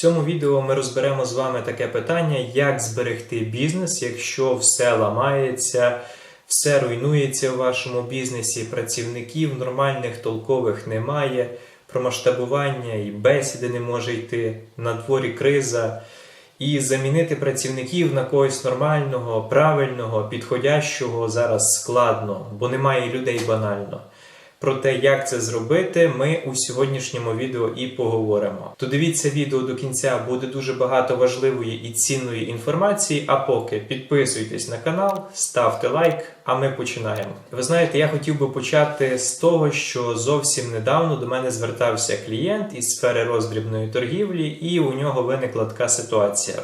цьому відео ми розберемо з вами таке питання, як зберегти бізнес, якщо все ламається, все руйнується в вашому бізнесі, працівників нормальних, толкових немає, про масштабування і бесіди не може йти, на дворі криза. І замінити працівників на когось нормального, правильного, підходящого зараз складно, бо немає людей банально. Про те, як це зробити, ми у сьогоднішньому відео і поговоримо. То дивіться відео до кінця, буде дуже багато важливої і цінної інформації. А поки підписуйтесь на канал, ставте лайк, а ми починаємо. Ви знаєте, я хотів би почати з того, що зовсім недавно до мене звертався клієнт із сфери роздрібної торгівлі, і у нього виникла така ситуація.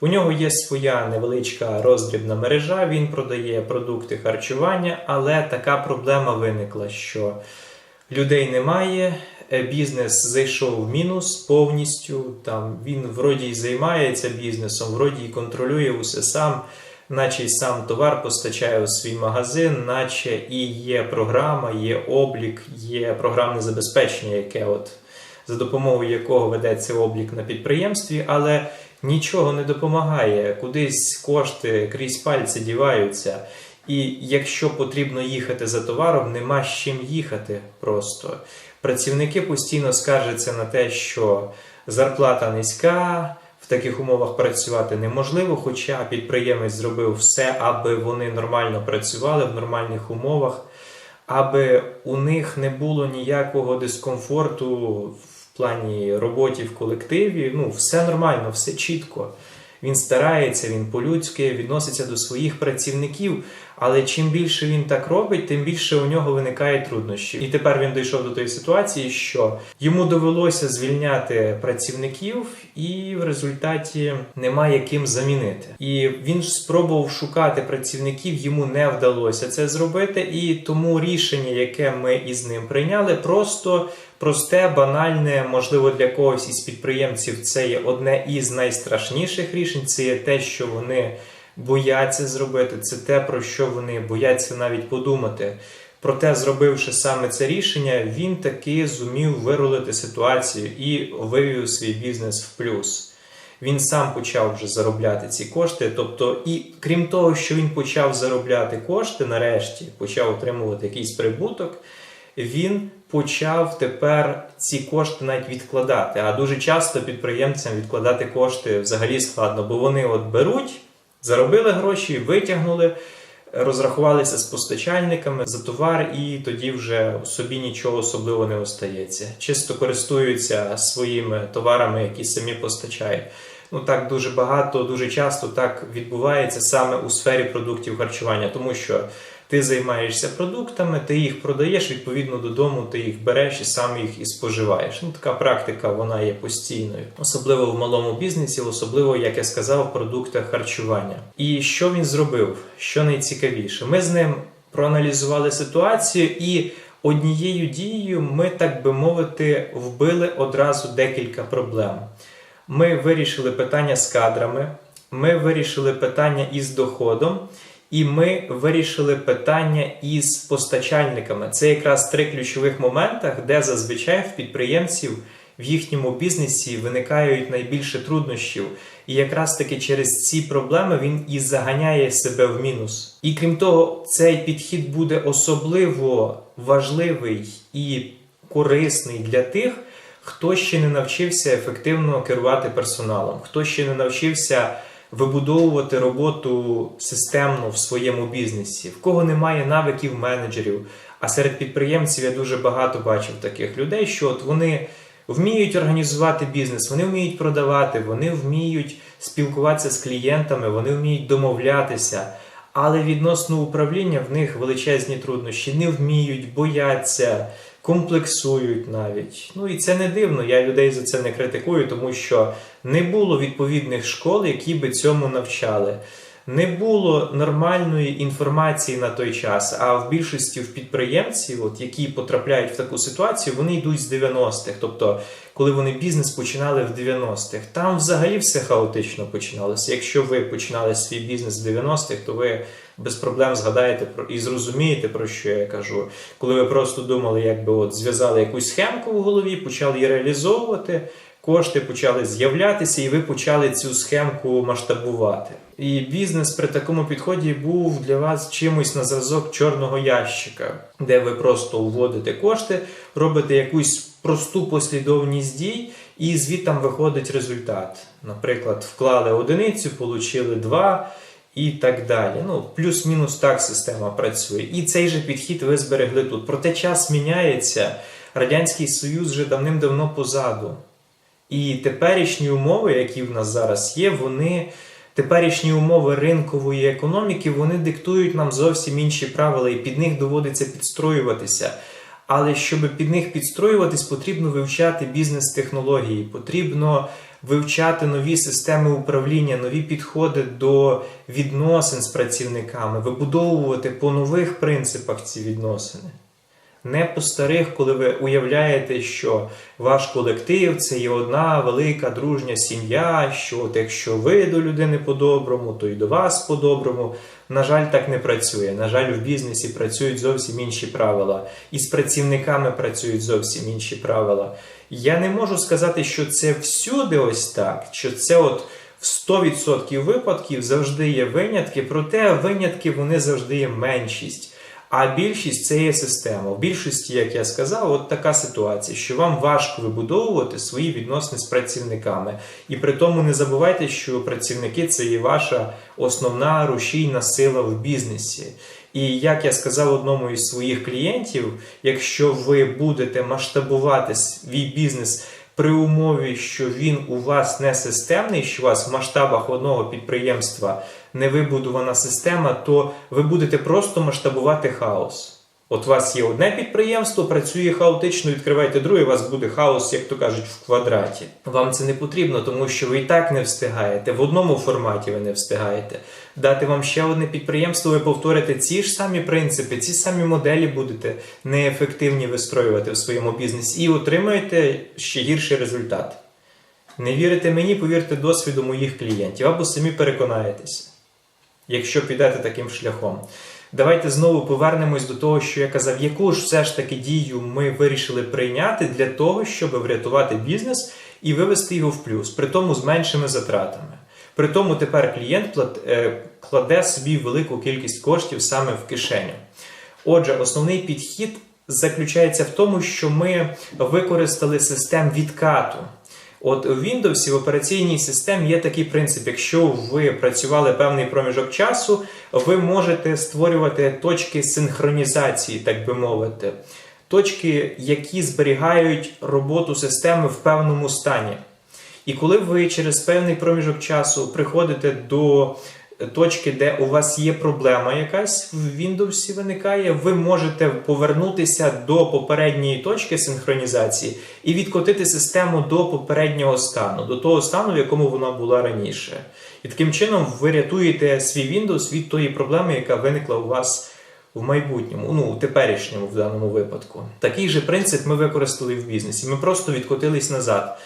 У нього є своя невеличка роздрібна мережа, він продає продукти харчування, але така проблема виникла, що людей немає, е, бізнес зайшов в мінус повністю. Там він вроді й займається бізнесом, вроді й контролює усе сам, наче й сам товар постачає у свій магазин, наче і є програма, є облік, є програмне забезпечення, яке от за допомогою якого ведеться облік на підприємстві, але нічого не допомагає. Кудись кошти крізь пальці діваються. І якщо потрібно їхати за товаром, нема з чим їхати просто. Працівники постійно скаржаться на те, що зарплата низька, в таких умовах працювати неможливо, хоча підприємець зробив все, аби вони нормально працювали в нормальних умовах, аби у них не було ніякого дискомфорту плані роботі в колективі. Ну, все нормально, все чітко. Він старається, він по-людськи відноситься до своїх працівників, але чим більше він так робить, тим більше у нього виникає труднощі. І тепер він дійшов до тої ситуації, що йому довелося звільняти працівників, і в результаті немає ким замінити. І він спробував шукати працівників, йому не вдалося це зробити. І тому рішення, яке ми із ним прийняли, просто просте, банальне, можливо, для когось із підприємців це є одне із найстрашніших рішень. Це є те, що вони бояться зробити, це те, про що вони бояться навіть подумати. Проте, зробивши саме це рішення, він таки зумів вирулити ситуацію і вивів свій бізнес в плюс. Він сам почав вже заробляти ці кошти. Тобто, і крім того, що він почав заробляти кошти, нарешті почав отримувати якийсь прибуток, він почав тепер ці кошти навіть відкладати. А дуже часто підприємцям відкладати кошти взагалі складно, бо вони от беруть, заробили гроші, витягнули, розрахувалися з постачальниками за товар, і тоді вже собі нічого особливо не остається. Чисто користуються своїми товарами, які самі постачають. Ну так дуже багато, дуже часто так відбувається саме у сфері продуктів харчування, тому що ти займаєшся продуктами, ти їх продаєш, відповідно додому, ти їх береш і сам їх і споживаєш. Ну, така практика вона є постійною, особливо в малому бізнесі, особливо, як я сказав, в продуктах харчування. І що він зробив? Що найцікавіше, ми з ним проаналізували ситуацію і. Однією дією ми, так би мовити, вбили одразу декілька проблем. Ми вирішили питання з кадрами, ми вирішили питання із доходом, і ми вирішили питання із постачальниками. Це якраз три ключових моментах, де зазвичай в підприємців в їхньому бізнесі виникають найбільше труднощів. І якраз таки через ці проблеми він і заганяє себе в мінус. І крім того, цей підхід буде особливо важливий і корисний для тих. Хто ще не навчився ефективно керувати персоналом, хто ще не навчився вибудовувати роботу системно в своєму бізнесі, в кого немає навиків менеджерів. А серед підприємців я дуже багато бачив таких людей, що от вони вміють організувати бізнес, вони вміють продавати, вони вміють спілкуватися з клієнтами, вони вміють домовлятися. Але відносно управління в них величезні труднощі, не вміють, бояться, комплексують навіть. Ну і це не дивно. Я людей за це не критикую, тому що не було відповідних школ, які би цьому навчали. Не було нормальної інформації на той час. А в більшості в підприємців, от які потрапляють в таку ситуацію, вони йдуть з 90-х. Тобто, коли вони бізнес починали в 90-х, там взагалі все хаотично починалося. Якщо ви починали свій бізнес в 90-х, то ви без проблем згадаєте про і зрозумієте, про що я кажу. Коли ви просто думали, якби от зв'язали якусь схемку в голові, почали її реалізовувати. кошти почали з'являтися, і ви почали цю схемку масштабувати. І бізнес при такому підході був для вас чимось на зразок чорного ящика, де ви просто вводите кошти, робите якусь просту послідовність дій, і звідтам виходить результат. Наприклад, вклали одиницю, отримали два. І так далі. Ну, плюс-мінус так система працює. І цей же підхід ви зберегли тут. Проте час міняється. Радянський Союз вже давним-давно позаду. І теперішні умови, які в нас зараз є, вони. Теперішні умови ринкової економіки вони диктують нам зовсім інші правила, і під них доводиться підстроюватися. Але щоб під них підстроюватись, потрібно вивчати бізнес-технології, потрібно вивчати нові системи управління, нові підходи до відносин з працівниками, вибудовувати по нових принципах ці відносини. Не по старих, коли ви уявляєте, що ваш колектив це є одна велика дружня сім'я, що от якщо ви до людини по-доброму, то й до вас по-доброму. На жаль, так не працює. На жаль, в бізнесі працюють зовсім інші правила, і з працівниками працюють зовсім інші правила. Я не можу сказати, що це всюди ось так, що це от в 100% випадків завжди є винятки, проте винятки вони завжди є меншість. А більшість це є система. В більшості, як я сказав, от така ситуація, що вам важко вибудовувати свої відносини з працівниками. І при тому не забувайте, що працівники це є ваша основна рушійна сила в бізнесі. І як я сказав одному із своїх клієнтів, якщо ви будете масштабувати свій бізнес при умові, що він у вас не системний, що у вас в масштабах одного підприємства не вибудована система, то ви будете просто масштабувати хаос. От у вас є одне підприємство, працює хаотично, відкриваєте друге, у вас буде хаос, як то кажуть, в квадраті. Вам це не потрібно, тому що ви і так не встигаєте. В одному форматі ви не встигаєте. Дати вам ще одне підприємство, ви повторите ці ж самі принципи, ці самі моделі будете неефективні вистроювати в своєму бізнесі і отримаєте ще гірший результат. Не вірите мені, повірте досвіду моїх клієнтів або самі переконаєтеся, якщо підете таким шляхом. Давайте знову повернемось до того, що я казав, яку ж все ж таки дію ми вирішили прийняти для того, щоб врятувати бізнес і вивести його в плюс, при тому з меншими затратами. При тому тепер клієнт кладе собі велику кількість коштів саме в кишеню. Отже, основний підхід заключається в тому, що ми використали систем відкату. От у Windows в операційній системі є такий принцип: якщо ви працювали певний проміжок часу, ви можете створювати точки синхронізації, так би мовити, точки, які зберігають роботу системи в певному стані. І коли ви через певний проміжок часу приходите до точки, де у вас є проблема якась в Windows виникає, ви можете повернутися до попередньої точки синхронізації і відкотити систему до попереднього стану, до того стану, в якому вона була раніше. І таким чином ви рятуєте свій Windows від тої проблеми, яка виникла у вас. В майбутньому, ну у теперішньому в даному випадку, такий же принцип ми використали в бізнесі. Ми просто відкотились назад.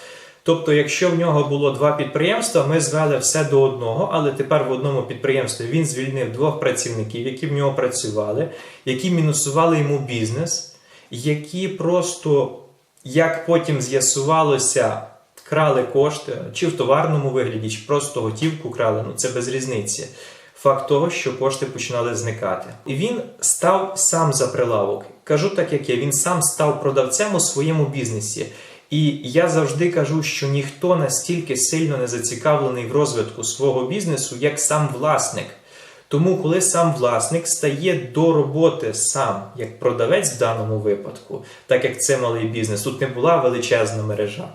Тобто, якщо в нього було два підприємства, ми звели все до одного, але тепер в одному підприємстві він звільнив двох працівників, які в нього працювали, які мінусували йому бізнес, які просто, як потім з'ясувалося, крали кошти, чи в товарному вигляді, чи просто готівку крали, ну це без різниці. Факт того, що кошти починали зникати. І він став сам за прилавок. Кажу так, як я, він сам став продавцем у своєму бізнесі. І я завжди кажу, що ніхто настільки сильно не зацікавлений в розвитку свого бізнесу, як сам власник. Тому, коли сам власник стає до роботи сам, як продавець в даному випадку, так як це малий бізнес, тут не була величезна мережа.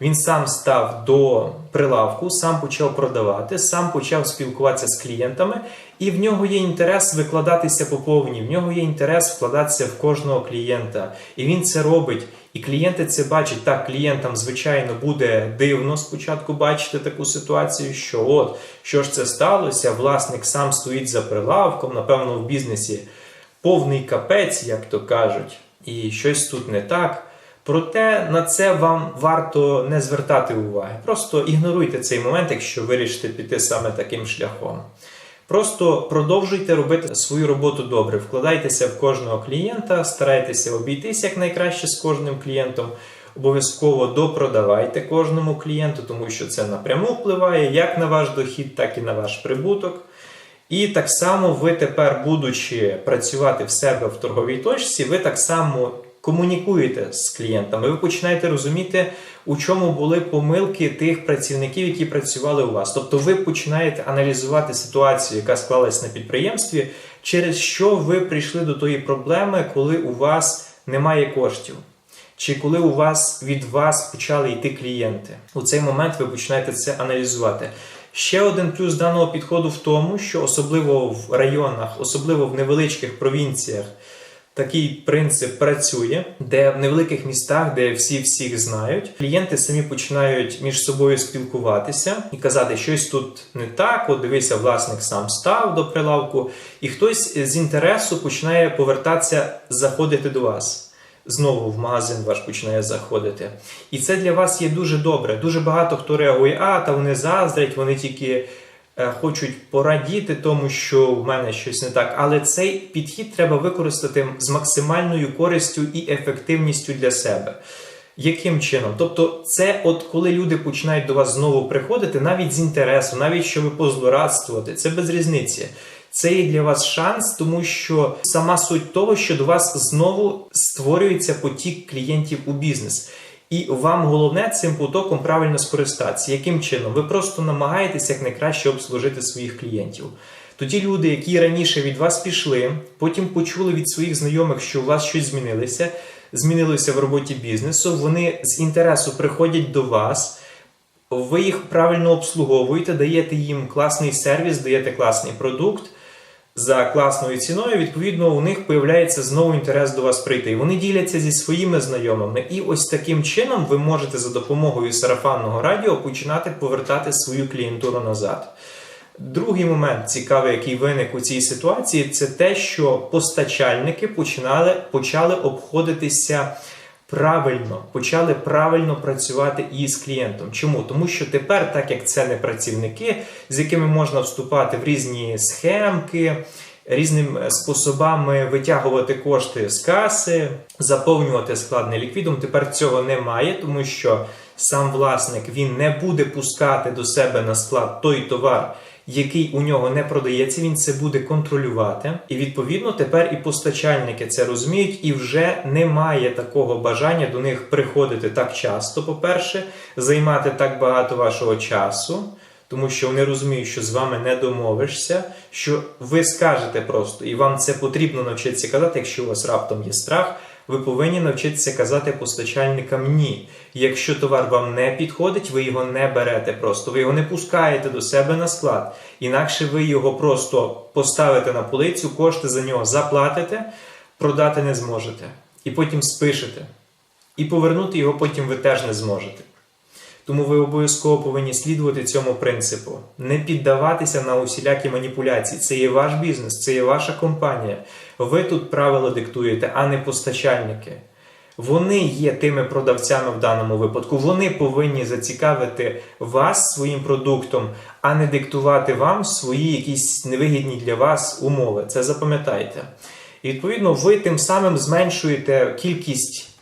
Він сам став до прилавку, сам почав продавати, сам почав спілкуватися з клієнтами, і в нього є інтерес викладатися по повній, в нього є інтерес вкладатися в кожного клієнта. І він це робить. І клієнти це бачать. Так, клієнтам, звичайно, буде дивно спочатку бачити таку ситуацію, що от що ж це сталося, власник сам стоїть за прилавком, напевно, в бізнесі повний капець, як то кажуть, і щось тут не так. Проте на це вам варто не звертати уваги. Просто ігноруйте цей момент, якщо вирішите піти саме таким шляхом. Просто продовжуйте робити свою роботу добре, вкладайтеся в кожного клієнта, старайтеся обійтися якнайкраще з кожним клієнтом. Обов'язково допродавайте кожному клієнту, тому що це напряму впливає як на ваш дохід, так і на ваш прибуток. І так само ви тепер, будучи працювати в себе в торговій точці, ви так само комунікуєте з клієнтами. Ви починаєте розуміти, у чому були помилки тих працівників, які працювали у вас. Тобто ви починаєте аналізувати ситуацію, яка склалась на підприємстві, через що ви прийшли до тої проблеми, коли у вас немає коштів. Чи коли у вас від вас почали йти клієнти, у цей момент ви починаєте це аналізувати. Ще один плюс даного підходу в тому, що особливо в районах, особливо в невеличких провінціях, такий принцип працює, де в невеликих містах, де всі всіх знають, клієнти самі починають між собою спілкуватися і казати, щось тут не так. От дивися, власник сам став до прилавку, і хтось з інтересу починає повертатися, заходити до вас. Знову в магазин ваш починає заходити. І це для вас є дуже добре. Дуже багато хто реагує, а та вони заздрять, вони тільки хочуть порадіти тому, що в мене щось не так. Але цей підхід треба використати з максимальною користю і ефективністю для себе. Яким чином? Тобто, це от коли люди починають до вас знову приходити, навіть з інтересу, навіть щоб позлорадствувати, це без різниці. Це є для вас шанс, тому що сама суть того, що до вас знову створюється потік клієнтів у бізнес. І вам головне цим потоком правильно скористатися. Яким чином? Ви просто намагаєтесь якнайкраще обслужити своїх клієнтів. Тоді люди, які раніше від вас пішли, потім почули від своїх знайомих, що у вас щось змінилося, змінилося в роботі бізнесу. Вони з інтересу приходять до вас. Ви їх правильно обслуговуєте, даєте їм класний сервіс, даєте класний продукт за класною ціною, відповідно, у них появляється знову інтерес до вас прийти. І вони діляться зі своїми знайомими. І ось таким чином ви можете за допомогою сарафанного радіо починати повертати свою клієнтуру назад. Другий момент цікавий, який виник у цій ситуації, це те, що постачальники починали, почали обходитися правильно, почали правильно працювати із клієнтом. Чому? Тому що тепер, так як це не працівники, з якими можна вступати в різні схемки. Різними способами витягувати кошти з каси, заповнювати склад неліквідом. Тепер цього немає, тому що сам власник він не буде пускати до себе на склад той товар, який у нього не продається, він це буде контролювати. І відповідно тепер і постачальники це розуміють, і вже немає такого бажання до них приходити так часто, по-перше, займати так багато вашого часу. Тому що вони розуміють, що з вами не домовишся, що ви скажете просто, і вам це потрібно навчитися казати, якщо у вас раптом є страх, ви повинні навчитися казати постачальникам ні. Якщо товар вам не підходить, ви його не берете просто, ви його не пускаєте до себе на склад. Інакше ви його просто поставите на полицю, кошти за нього заплатите, продати не зможете. І потім спишете. І повернути його потім ви теж не зможете. Тому ви обов'язково повинні слідувати цьому принципу, не піддаватися на усілякі маніпуляції. Це є ваш бізнес, це є ваша компанія. Ви тут правила диктуєте, а не постачальники. Вони є тими продавцями в даному випадку. Вони повинні зацікавити вас своїм продуктом, а не диктувати вам свої якісь невигідні для вас умови. Це запам'ятайте. І відповідно, ви тим самим зменшуєте кількість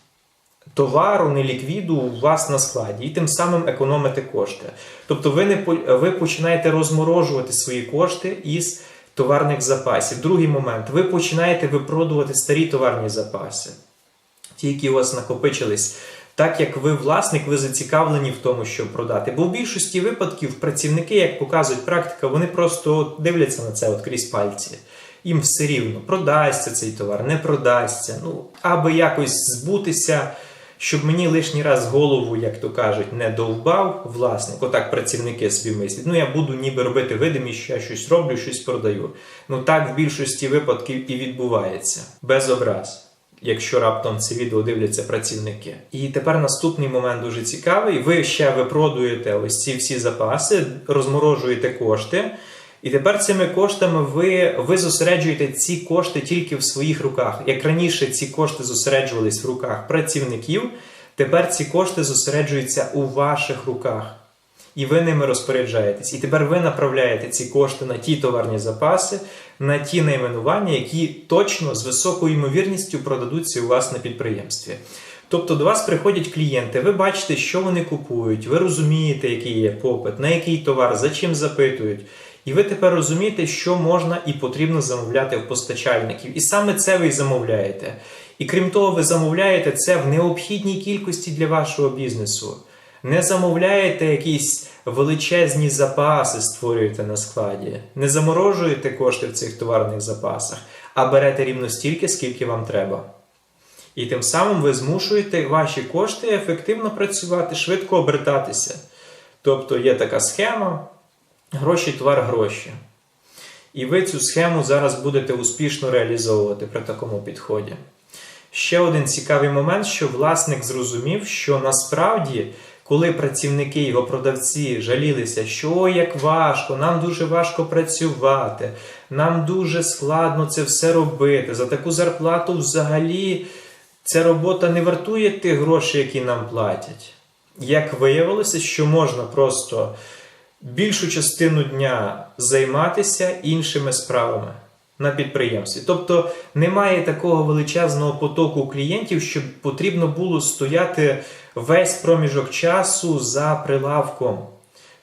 товару, неліквіду у вас на складі, і тим самим економите кошти. Тобто ви не ви починаєте розморожувати свої кошти із товарних запасів. Другий момент, ви починаєте випродувати старі товарні запаси, ті, які у вас накопичились. Так як ви власник, ви зацікавлені в тому, щоб продати. Бо в більшості випадків працівники, як показує практика, вони просто дивляться на це от крізь пальці. Їм все рівно продасться цей товар, не продасться. Ну, аби якось збутися щоб мені лишній раз голову, як то кажуть, не довбав власник. Отак працівники собі мислять. Ну я буду ніби робити видимість, що я щось роблю, щось продаю. Ну так в більшості випадків і відбувається без образ. Якщо раптом це відео дивляться працівники. І тепер наступний момент дуже цікавий. Ви ще випродуєте ось ці всі запаси, розморожуєте кошти. І тепер цими коштами ви ви зосереджуєте ці кошти тільки в своїх руках. Як раніше ці кошти зосереджувались в руках працівників, тепер ці кошти зосереджуються у ваших руках. І ви ними розпоряджаєтесь. І тепер ви направляєте ці кошти на ті товарні запаси, на ті найменування, які точно з високою ймовірністю продадуться у вас на підприємстві. Тобто до вас приходять клієнти, ви бачите, що вони купують, ви розумієте, який є попит, на який товар, за чим запитують. І ви тепер розумієте, що можна і потрібно замовляти в постачальників. І саме це ви й замовляєте. І крім того, ви замовляєте це в необхідній кількості для вашого бізнесу. Не замовляєте якісь величезні запаси, створюєте на складі, не заморожуєте кошти в цих товарних запасах, а берете рівно стільки, скільки вам треба. І тим самим ви змушуєте ваші кошти ефективно працювати, швидко обертатися. Тобто є така схема: гроші, товар, гроші. І ви цю схему зараз будете успішно реалізовувати при такому підході. Ще один цікавий момент, що власник зрозумів, що насправді, коли працівники його продавці жалілися, що ой, як важко, нам дуже важко працювати, нам дуже складно це все робити. За таку зарплату взагалі ця робота не вартує тих грошей, які нам платять. Як виявилося, що можна просто більшу частину дня займатися іншими справами на підприємстві. Тобто немає такого величезного потоку клієнтів, щоб потрібно було стояти весь проміжок часу за прилавком.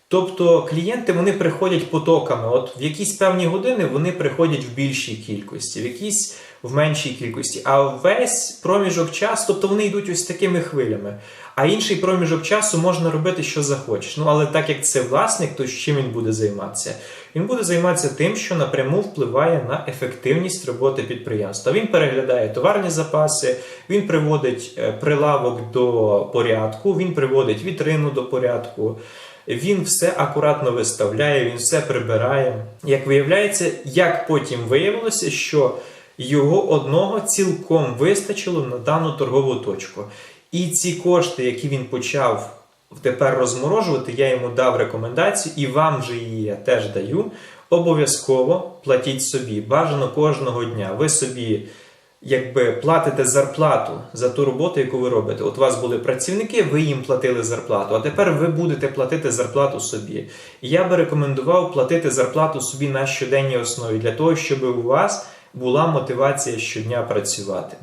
Тобто клієнти вони приходять потоками. От в якісь певні години вони приходять в більшій кількості, в якісь в меншій кількості. А весь проміжок часу, тобто вони йдуть ось такими хвилями. А інший проміжок часу можна робити, що захочеш. Ну але так як це власник, то з чим він буде займатися? Він буде займатися тим, що напряму впливає на ефективність роботи підприємства. Він переглядає товарні запаси, він приводить е, прилавок до порядку, він приводить вітрину до порядку. Він все акуратно виставляє, він все прибирає. Як виявляється, як потім виявилося, що його одного цілком вистачило на дану торгову точку. І ці кошти, які він почав тепер розморожувати, я йому дав рекомендацію, і вам же її я теж даю. Обов'язково платіть собі. Бажано кожного дня. Ви собі якби платите зарплату за ту роботу, яку ви робите. От у вас були працівники, ви їм платили зарплату, а тепер ви будете платити зарплату собі. Я би рекомендував платити зарплату собі на щоденній основі для того, щоб у вас була мотивація щодня працювати.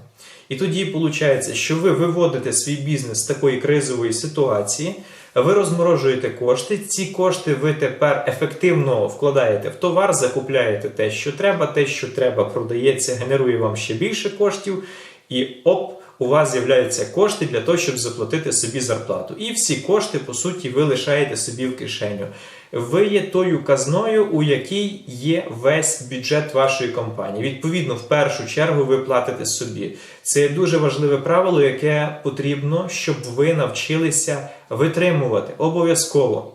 І тоді виходить, що ви виводите свій бізнес з такої кризової ситуації, ви розморожуєте кошти. Ці кошти ви тепер ефективно вкладаєте в товар, закупляєте те, що треба, те, що треба, продається, генерує вам ще більше коштів, і оп, у вас з'являються кошти для того, щоб заплатити собі зарплату. І всі кошти, по суті, ви лишаєте собі в кишеню. Ви є тою казною, у якій є весь бюджет вашої компанії. Відповідно, в першу чергу ви платите собі. Це є дуже важливе правило, яке потрібно, щоб ви навчилися витримувати обов'язково.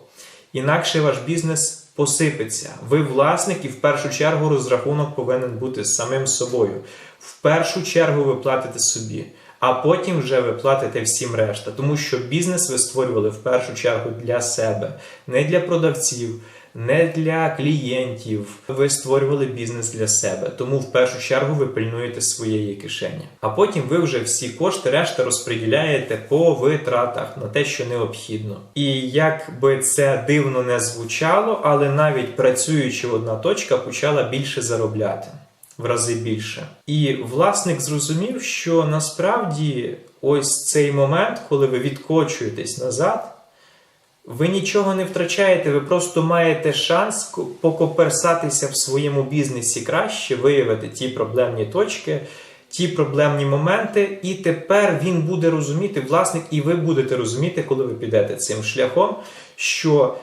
Інакше ваш бізнес посипеться. Ви власник, і в першу чергу розрахунок повинен бути самим собою. В першу чергу ви платите собі а потім вже ви платите всім решта. Тому що бізнес ви створювали в першу чергу для себе, не для продавців, не для клієнтів. Ви створювали бізнес для себе. Тому в першу чергу ви пильнуєте своєї кишені. А потім ви вже всі кошти решта розподіляєте по витратах на те, що необхідно. І як би це дивно не звучало, але навіть працюючи одна точка почала більше заробляти в рази більше. І власник зрозумів, що насправді ось цей момент, коли ви відкочуєтесь назад, ви нічого не втрачаєте, ви просто маєте шанс покоперсатися в своєму бізнесі краще, виявити ті проблемні точки. Ті проблемні моменти, і тепер він буде розуміти, власник, і ви будете розуміти, коли ви підете цим шляхом, що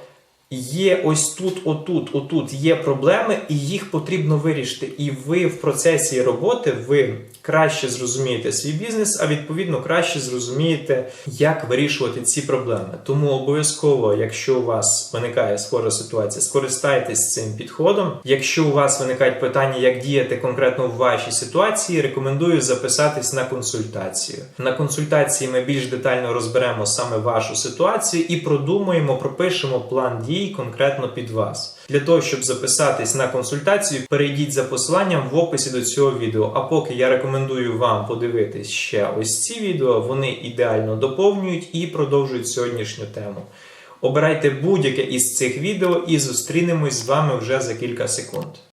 Є ось тут, отут, отут є проблеми, і їх потрібно вирішити. І ви в процесі роботи ви краще зрозумієте свій бізнес, а відповідно краще зрозумієте, як вирішувати ці проблеми. Тому обов'язково, якщо у вас виникає схожа ситуація, скористайтесь цим підходом. Якщо у вас виникають питання, як діяти конкретно в вашій ситуації, рекомендую записатись на консультацію. На консультації ми більш детально розберемо саме вашу ситуацію і продумаємо, пропишемо план дій дій конкретно під вас. Для того, щоб записатись на консультацію, перейдіть за посиланням в описі до цього відео. А поки я рекомендую вам подивитись ще ось ці відео, вони ідеально доповнюють і продовжують сьогоднішню тему. Обирайте будь-яке із цих відео і зустрінемось з вами вже за кілька секунд.